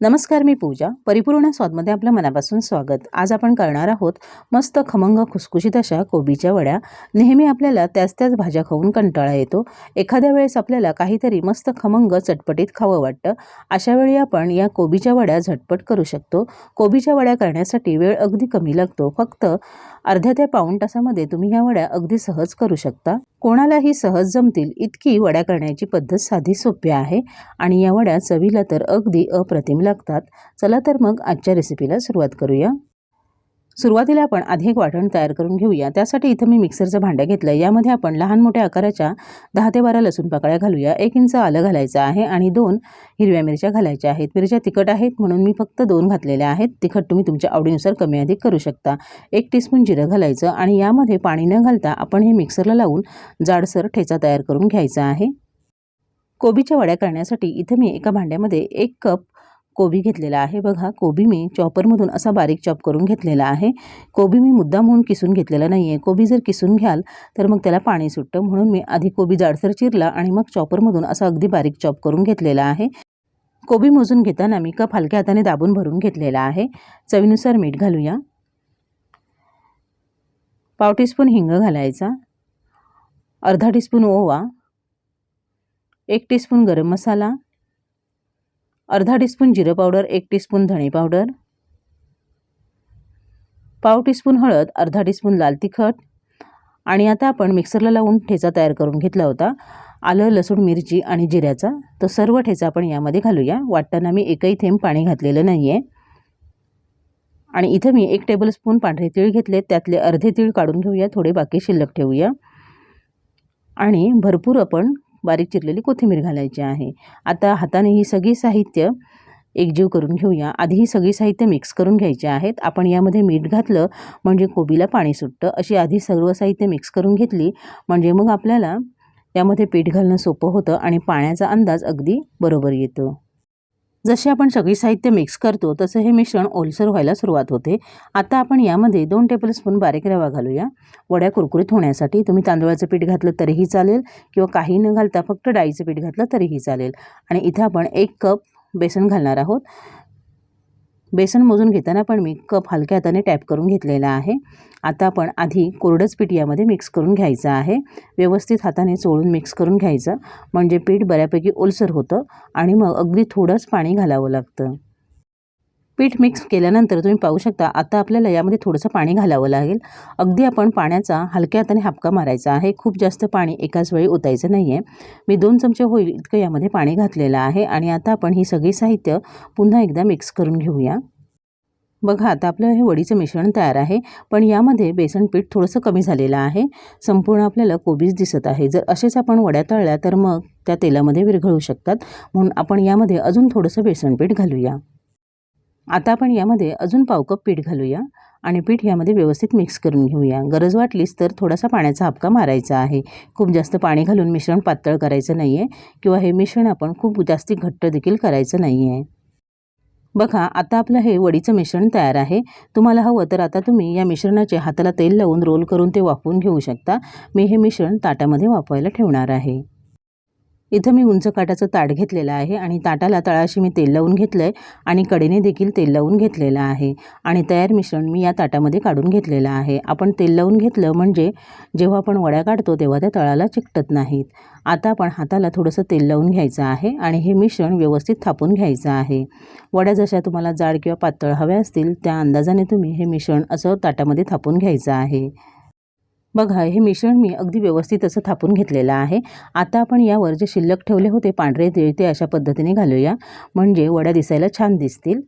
नमस्कार मी पूजा. परिपूर्ण स्वादमध्ये आपलं मनापासून स्वागत. आज आपण करणार आहोत मस्त खमंग खुसखुशीत अशा कोबीच्या वड्या. नेहमी आपल्याला त्याच त्याच भाज्या खाऊन कंटाळा येतो. एखाद्या वेळेस आपल्याला काहीतरी मस्त खमंग चटपटीत खावं वाटतं. अशावेळी आपण या कोबीच्या वड्या झटपट करू शकतो. कोबीच्या वड्या करण्यासाठी वेळ अगदी कमी लागतो. फक्त अर्ध्या ते पाऊण तासामध्ये तुम्ही ह्या वड्या अगदी सहज करू शकता. कोणालाही सहज जमतील इतकी वड्या करण्याची पद्धत साधी सोपी आहे आणि या वड्या चवीला तर अगदी अप्रतिम लागतात. चला तर मग आजच्या रेसिपीला सुरुवात करूया. सुरुवातीला आपण आधी एक वाटण तयार करून घेऊया. त्यासाठी इथं मी मिक्सरचं भांडं घेतलं. यामध्ये आपण लहान मोठ्या आकाराच्या दहा ते बारा लसूण पाकळ्या घालूया. एक इंच आलं घालायचं आहे आणि दोन हिरव्या मिरच्या घालायच्या आहेत. मिरच्या तिखट आहेत म्हणून मी फक्त दोन घातलेल्या आहेत. तिखट तुम्ही तुमच्या आवडीनुसार कमी अधिक करू शकता. एक टीस्पून जिरं घालायचं आणि यामध्ये पाणी न घालता आपण हे मिक्सरला लावून जाडसर ठेचा तयार करून घ्यायचा आहे. कोबीच्या वड्या करण्यासाठी इथे मी एका भांड्यामध्ये एक कप कोबी घेतलेला आहे. बघा कोबी मी चॉपरमधून असा बारीक चॉप करून घेतलेला आहे. कोबी मी मुद्दा म्हणून किसून घेतलेला नाही आहे कोबी जर किसून घ्याल तर मग त्याला पाणी सुटतं. म्हणून मी आधी कोबी जाडसर चिरला आणि मग चॉपरमधून असा अगदी बारीक चॉप करून घेतलेला आहे. कोबी मोजून घेताना मी कप हलक्या हाताने दाबून भरून घेतलेला आहे. चवीनुसार मीठ घालूया. पाव टीस्पून हिंग घालायचा. अर्धा टीस्पून ओवा. एक टीस्पून गरम मसाला. अर्धा टीस्पून जिरं पावडर एक टीस्पून धणे पावडर. पाव टीस्पून हळद अर्धा टीस्पून लाल तिखट. आणि आता आपण मिक्सरला लावून ठेचा तयार करून घेतला होता. आलं लसूण मिरची आणि जिऱ्याचा. तो सर्व ठेचा आपण यामध्ये घालूया. वाटताना मी एकही थेंब पाणी घातलेलं नाही आहे आणि इथं मी एक टेबलस्पून पांढरे तीळ घेतले त्यातले अर्धे तीळ काढून घेऊया. थोडे बाकी शिल्लक ठेवूया. आणि भरपूर आपण बारीक चिरलेली कोथिंबीर घालायची आहे. आता हाताने ही सगळी साहित्य एकजीव करून घेऊया. आधी ही सगळी साहित्य मिक्स करून घ्यायचे आहेत. आपण यामध्ये मीठ घातलं म्हणजे कोबीला पाणी सुटतं. अशी आधी सर्व साहित्य मिक्स करून घेतली म्हणजे मग आपल्याला यामध्ये पीठ घालणं सोपं होतं आणि पाण्याचा अंदाज अगदी बरोबर येतो. जसे आपण सगळी साहित्य मिक्स करतो तसं हे मिश्रण ओलसर व्हायला सुरुवात होते. आता आपण यामध्ये दोन टेबलस्पून बारीक रवा घालूया. वड्या कुरकुरीत होण्यासाठी तुम्ही तांदूळाचं पीठ घातलं तरीही चालेल किंवा काही न घालता फक्त डाळीचं पीठ घातलं तरीही चालेल. आणि इथं आपण एक कप बेसन घालणार आहोत. बेसन मोजून घेताना पण मी कप हलक्या हाताने टॅप करून घेतलेला आहे. आता आपण आधी कोरडंच पीठ यामध्ये मिक्स करून घ्यायचं आहे. व्यवस्थित हाताने चोळून मिक्स करून घ्यायचं. म्हणजे पीठ बऱ्यापैकी ओलसर होतं आणि मग अगदी थोडंच पाणी घालावं लागतं. पीठ मिक्स केल्यानंतर तुम्ही पाहू शकता आता आपल्याला यामध्ये थोडंसं पाणी घालावं लागेल. अगदी आपण पाण्याचा हलक्या हाताने हापका मारायचा आहे. खूप जास्त पाणी एकाच वेळी ओतायचं नाही आहे मी दोन चमचे होईल इतकं यामध्ये पाणी घातलेलं आहे आणि आता आपण ही सगळी साहित्य पुन्हा एकदा मिक्स करून घेऊया. बघा आता आपलं हे वडीचं मिश्रण तयार आहे पण यामध्ये बेसन पीठ थोडंसं कमी झालेलं आहे. संपूर्ण आपल्याला कोबीज दिसत आहे. जर असेच आपण वड्या तळल्या तर मग त्या तेलामध्ये विरघळू शकतात. म्हणून आपण यामध्ये अजून थोडंसं बेसन पीठ घालूया. आता आपण यामध्ये अजून पाव कप पीठ घालूया आणि पीठ यामध्ये व्यवस्थित मिक्स करून घेऊया. गरज वाटलीच तर थोडासा पाण्याचा हापका मारायचा आहे. खूप जास्त पाणी घालून मिश्रण पातळ करायचं नाही आहे किंवा हे मिश्रण आपण खूप जास्ती घट्ट देखील करायचं नाही आहे बघा आता आपलं हे वडीचं मिश्रण तयार आहे. तुम्हाला हवं तर आता तुम्ही या मिश्रणाचे हाताला तेल लावून रोल करून ते वाफवून घेऊ शकता. मी हे मिश्रण ताटामध्ये वाफवायला ठेवणार आहे. इथं मी उंच काटाचं ताट घेतलेलं आहे आणि ताटाला तळाशी मी तेल लावून घेतलं आहे आणि कडेने देखील तेल लावून घेतलेलं आहे. आणि तयार मिश्रण मी या ताटामध्ये काढून घेतलेलं आहे. आपण तेल लावून घेतलं म्हणजे जेव्हा आपण वड्या काढतो तेव्हा त्या तळाला चिकटत नाहीत. आता आपण हाताला थोडंसं तेल लावून घ्यायचं आहे आणि हे मिश्रण व्यवस्थित थापून घ्यायचं आहे. वड्या जशा तुम्हाला जाड किंवा पातळ हव्या असतील त्या अंदाजाने तुम्ही हे मिश्रण असं ताटामध्ये थापून घ्यायचं आहे. बघा हे मिश्रण मी अगदी व्यवस्थित असं थापून घेतलेलं आहे. आता आपण यावर जे शिल्लक ठेवले होते पांढरे तीळ ते अशा पद्धतीने घालूया. म्हणजे वड्या दिसायला छान दिसतील.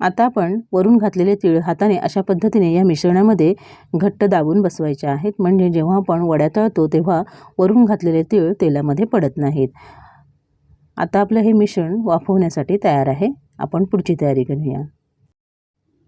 आता आपण वरून घातलेले तिळ हाताने अशा पद्धतीने या मिश्रणामध्ये घट्ट दाबून बसवायचे आहेत. म्हणजे जेव्हा आपण वड्या तळतो तेव्हा वरून घातलेले तिळ तेलामध्ये पडत नाहीत. आता आपलं हे मिश्रण वाफवण्यासाठी तयार आहे. आपण पुढची तयारी करूया.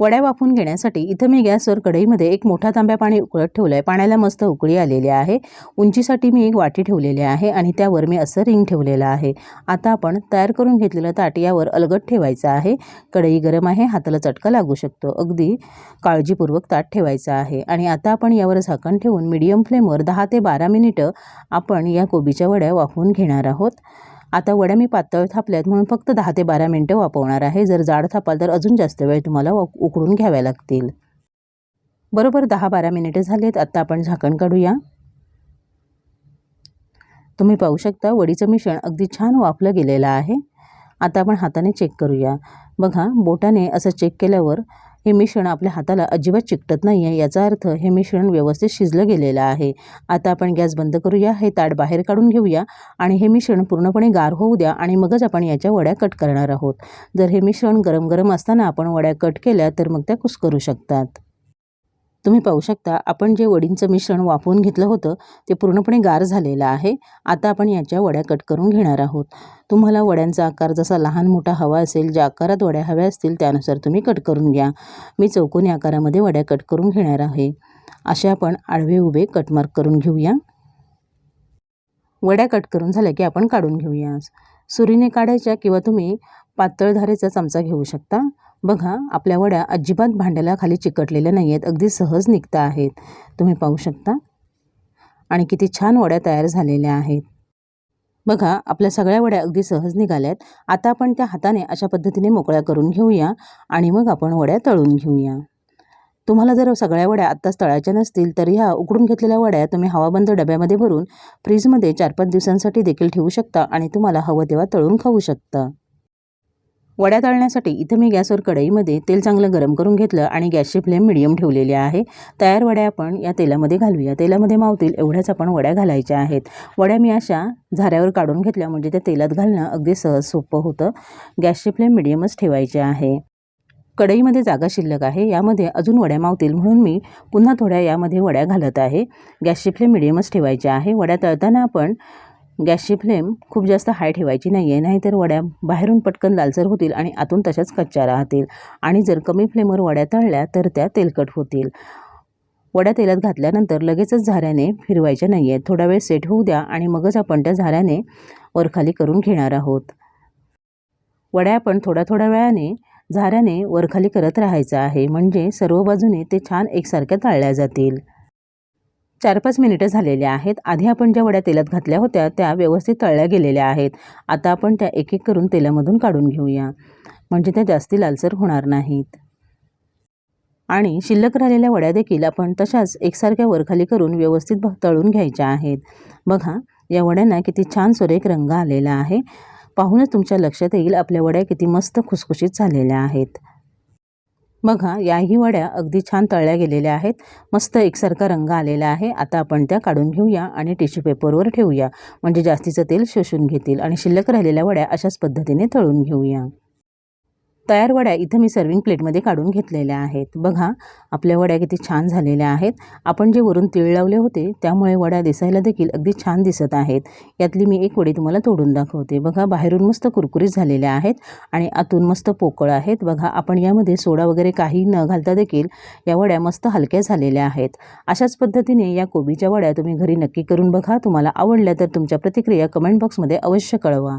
वड्या वाफून घेण्यासाठी इथं मी गॅसवर कढईमध्ये एक मोठा तांब्या पाणी उकळत ठेवलं आहे पाण्याला मस्त उकळी आलेली आहे. उंचीसाठी मी एक वाटी ठेवलेली आहे आणि त्यावर मी असं रिंग ठेवलेलं आहे. आता आपण तयार करून घेतलेलं ताट यावर अलगट ठेवायचं आहे. कढई गरम आहे हाताला चटका लागू शकतो. अगदी काळजीपूर्वक ताट ठेवायचं आहे. आणि आता आपण यावर झाकण ठेवून मीडियम फ्लेमवर दहा ते बारा मिनिटं आपण या कोबीच्या वड्या वाफवून घेणार आहोत. आता वड्या मी पातळ थापल्यात म्हणून फक्त दहा ते बारा मिनटं वापरणार आहे. जर जाड थापाल तर अजून जास्त वेळ तुम्हाला उकडून घ्याव्या लागतील. बरोबर दहा बारा मिनिटे झालेत. आत्ता आपण झाकण काढूया. तुम्ही पाहू शकता वडीचं मिश्रण अगदी छान वाफलं गेलेलं आहे. आता आपण हाताने चेक करूया. बघा बोटाने असं चेक केल्यावर हे मिश्रण आपल्या हाताला अजिबात चिकटत नाही आहे याचा अर्थ हे मिश्रण व्यवस्थित शिजलं गेलेलं आहे. आता आपण गॅस बंद करूया. हे ताट बाहेर काढून घेऊया आणि हे मिश्रण पूर्णपणे गार होऊ द्या आणि मगच आपण याच्या वड्या कट करणार आहोत. जर हे मिश्रण गरम गरम असताना आपण वड्या कट केल्या तर मग त्या कुस्करू शकतात. तुम्ही पाहू शकता आपण जे वडींचं मिश्रण वाफवून घेतलं होतं ते पूर्णपणे गार झालेलं आहे. आता आपण याच्या वड्या कट करून घेणार आहोत. तुम्हाला वड्यांचा आकार जसा लहान मोठा हवा असेल ज्या आकारात वड्या हव्या असतील त्यानुसार तुम्ही कट करून घ्या. मी चौकोनी आकारामध्ये वड्या कट करून घेणार आहे. असे आपण आडवे उभे कटमार्क करून घेऊया. वड्या कट करून झाल्या की आपण काढून घेऊया सुरीने काढायच्या किंवा तुम्ही पातळ धारेचा चमचा घेऊ शकता. बघा आपल्या वड्या अजिबात भांड्याला खाली चिकटलेल्या नाही आहेत अगदी सहज निघता आहेत. तुम्ही पाहू शकता? आणि किती छान वड्या तयार झालेल्या आहेत. बघा आपल्या सगळ्या वड्या अगदी सहज निघाल्यात. आता आपण त्या हाताने अशा पद्धतीने मोकळ्या करून घेऊया आणि मग आपण वड्या तळून घेऊया. तुम्हाला जर सगळ्या वड्या आत्ताच तळायच्या नसतील तर ह्या उकडून घेतलेल्या वड्या तुम्ही हवाबंद डब्यामध्ये भरून फ्रीजमध्ये चार पाच दिवसांसाठी देखील ठेवू शकता आणि तुम्हाला हवं तेव्हा तळून खाऊ शकता. वड्या तळण्यासाठी इथं मी गॅसवर कढईमध्ये तेल चांगलं गरम करून घेतलं आणि गॅसची फ्लेम मिडियम ठेवलेली आहे. तयार वड्या आपण या तेलामध्ये घालूया. तेलामध्ये मावतील एवढ्याच आपण वड्या घालायच्या आहेत. वड्या मी अशा झाऱ्यावर काढून घेतल्या म्हणजे त्या तेलात घालणं अगदी सहज सोपं होतं. गॅसची फ्लेम मिडियमच ठेवायची आहे. कढईमध्ये जागा शिल्लक आहे. यामध्ये अजून वड्या मावतील म्हणून मी पुन्हा थोड्या यामध्ये वड्या घालत आहे. गॅसची फ्लेम मिडियमच ठेवायची आहे. वड्या तळताना आपण गॅसची फ्लेम खूप जास्त हाय ठेवायची नाही आहे नाहीतर वड्या बाहेरून पटकन लालसर होतील आणि आतून तशाच कच्च्या राहतील. आणि जर कमी फ्लेमवर वड्या तळल्या तर त्या तेलकट होतील. वड्या तेलात घातल्यानंतर लगेचच झाऱ्याने फिरवायच्या नाही आहेत थोडा वेळ सेट होऊ द्या आणि मगच आपण त्या झाऱ्याने वरखाली करून घेणार आहोत. वड्या आपण थोड्या थोड्या वेळाने झाऱ्याने वरखाली करत राहायचं आहे. म्हणजे सर्व बाजूने ते छान एकसारख्या तळल्या जातील. चार पाच मिनिटं झालेली आहेत. आधी आपण ज्या वड्या तेलात घातल्या होत्या त्या व्यवस्थित तळल्या गेलेल्या आहेत. आता आपण त्या एक एक करून तेलामधून काढून घेऊया. म्हणजे त्या जास्ती लालसर होणार नाहीत. आणि शिल्लक राहिलेल्या वड्या देखील आपण तशाच एकसारख्या वरखाली करून व्यवस्थित तळून घ्यायच्या आहेत. बघा या वड्यांना किती छान सुरेख रंग आलेला आहे. पाहूनच तुमच्या लक्षात येईल आपल्या वड्या किती मस्त खुसखुशीत झालेल्या आहेत. बघा याही वड्या अगदी छान तळल्या गेलेल्या आहेत. मस्त एकसारखा रंग आलेला आहे. आता आपण त्या काढून घेऊया आणि टिश्यू पेपरवर ठेवूया. म्हणजे जास्तीचं तेल शोषून घेतील आणि शिल्लक राहिलेल्या वड्या अशाच पद्धतीने तळून घेऊया. तयार वड्या इथं मी सर्विंग प्लेटमध्ये काढून घेतलेल्या आहेत. बघा आपल्या वड्या किती छान झालेल्या आहेत. आपण जे वरून तीळ लावले होते त्यामुळे वड्या दिसायला देखील अगदी छान दिसत आहेत. यातली मी एक वडी तुम्हाला तोडून दाखवते. बघा बाहेरून मस्त कुरकुरीत झालेल्या आहेत आणि आतून मस्त पोकळ आहेत. बघा आपण यामध्ये सोडा वगैरे काही न घालता देखील या वड्या मस्त हलक्या झालेल्या आहेत. अशाच पद्धतीने या कोबीच्या वड्या तुम्ही घरी नक्की करून बघा. तुम्हाला आवडल्या तर तुमच्या प्रतिक्रिया कमेंट बॉक्समध्ये अवश्य कळवा.